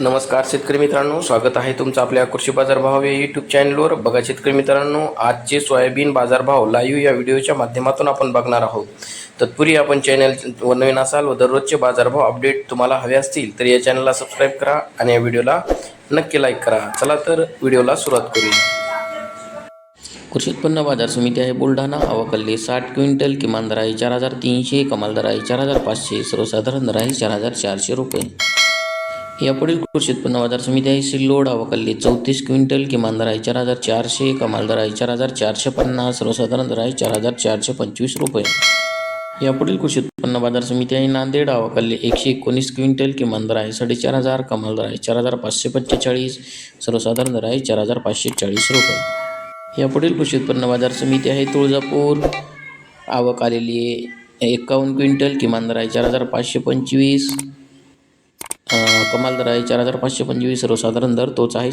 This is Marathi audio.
नमस्कार शेतकरी मित्रांनो स्वागत आहे तुमचं आपल्या कृषी बाजारभाव या यूट्यूब चॅनलवर बघा शेतकरी मित्रांनो आजचे सोयाबीन बाजारभाव लाईव्ह या व्हिडिओच्या माध्यमातून आपण बघणार आहोत. तत्पूर्वी आपण चॅनल नवीन असाल व दररोजचे बाजारभाव अपडेट तुम्हाला हवे असतील तर या चॅनलला सबस्क्राईब करा आणि या व्हिडिओला नक्की लाईक करा. चला तर व्हिडिओला सुरुवात करूया. कृषी उत्पन्न बाजार समिती आहे बुलढाणा. अवकल्ली साठ क्विंटल किमान दर आहे चार हजार तीनशे कमाल दर आहे चार हजार पाचशे सर्वसाधारण दर आहे चार हजार चारशे रुपये. यापुढील कृषी उत्पन्न बाजार समिती आहे. सिल्लोड अवकल्ली चौतीस क्विंटल किमान दर आहे. चार हजार चारशे कमाल दर आहे. चार हजार चारशे पन्नास सर्वसाधारण दर आहे. चार हजार चारशे पंचवीस रुपये. यापुढील कृषी उत्पन्न बाजार समिती आहे. नांदेड अवकल्ली एकशे एकोणीस क्विंटल किमान दर आहे. साडेचार हजार कमाल दर आहे. चार हजार पाचशे पंचेचाळीस सर्वसाधारण दर आहे. चार हजार पाचशे चाळीस रुपये. यापुढील कृषी उत्पन्न बाजार समिती आहे. तुळजापूर आवक आलेली आहे. एकावन्न क्विंटल किमान दर आहे. चार हजार पाचशे पंचवीस कमाल दर आहे. चार हजार पाचशे पंचवीस सर्वसाधारण दर तोच आहे.